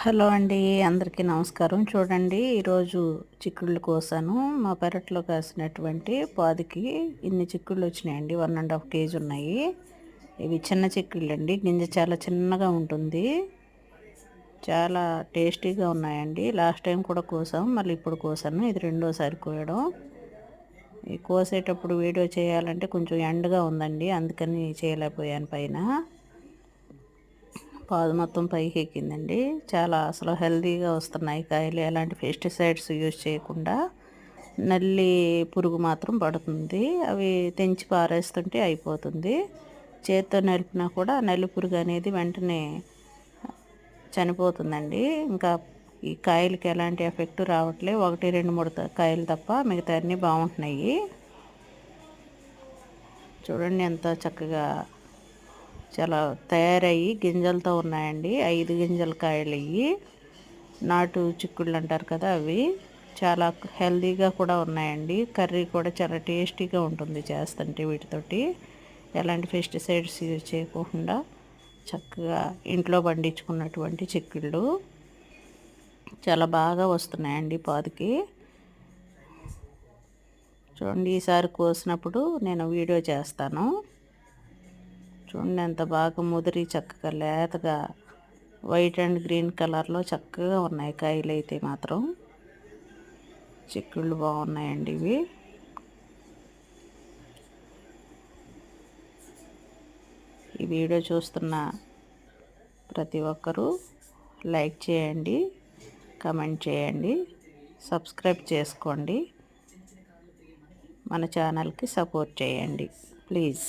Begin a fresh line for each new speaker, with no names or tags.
Hello అండి అందరికీ నమస్కారం. చూడండి ఈరోజు చిక్కుళ్ళు కోసాను. మా పెరట్లో కాసినటువంటి పాదికి ఇన్ని చిక్కుళ్ళు వచ్చినాయండి. వన్ అండ్ హాఫ్ కేజీ ఉన్నాయి. ఇవి చిన్న చిక్కుళ్ళు అండి గింజ చాలా చిన్నగా ఉంటుంది. చాలా టేస్టీగా ఉన్నాయండి. లాస్ట్ టైం కూడా కోసాం మళ్ళీ ఇప్పుడు కోసాను. ఇది రెండోసారి కోయడం. ఈ కోసేటప్పుడు వీడియో చేయాలంటే కొంచెం ఎండగా ఉందండి. అందుకని చేయలేకపోయాను పైన. పాదు మొత్తం పైకి ఎక్కిందండి. చాలా అసలు హెల్తీగా వస్తున్నాయి కాయలు. ఎలాంటి పెస్టిసైడ్స్ యూజ్ చేయకుండా నల్లి పురుగు మాత్రం పడుతుంది. అవి తెంచి పారేస్తుంటే అయిపోతుంది. చేత్తో నలిపినా కూడా నల్లి పురుగు అనేది వెంటనే చనిపోతుందండి. ఇంకా ఈ కాయలకి ఎలాంటి ఎఫెక్ట్ రావట్లే. ఒకటి రెండు మూడు కాయలు తప్ప మిగతా అన్నీ బాగుంటున్నాయి. చూడండి ఎంత చక్కగా చాలా తయారయ్యి గింజలతో ఉన్నాయండి. ఐదు గింజల కాయలు అయ్యి నాటు చిక్కుళ్ళు అంటారు కదా అవి. చాలా హెల్దీగా కూడా ఉన్నాయండి. కర్రీ కూడా చాలా టేస్టీగా ఉంటుంది చేస్తుంటే వీటితోటి. ఎలాంటి పెస్టిసైడ్స్ యూజ్ చేయకుండా చక్కగా ఇంట్లో పండించుకున్నటువంటి చిక్కుళ్ళు చాలా బాగా వస్తున్నాయండి పాదికి. చూడండి ఈసారి కోసినప్పుడు నేను వీడియో చేస్తాను. చూడండి ఎంత బాగా ముదిరి చక్కగా లేతగా వైట్ అండ్ గ్రీన్ కలర్లో చక్కగా ఉన్నాయి. కాయలు అయితే మాత్రం చిక్కుళ్ళు బాగున్నాయండి ఇవి. ఈ వీడియో చూస్తున్న ప్రతి ఒక్కరూ లైక్ చేయండి కమెంట్ చేయండి సబ్స్క్రైబ్ చేసుకోండి మన ఛానల్కి సపోర్ట్ చేయండి ప్లీజ్.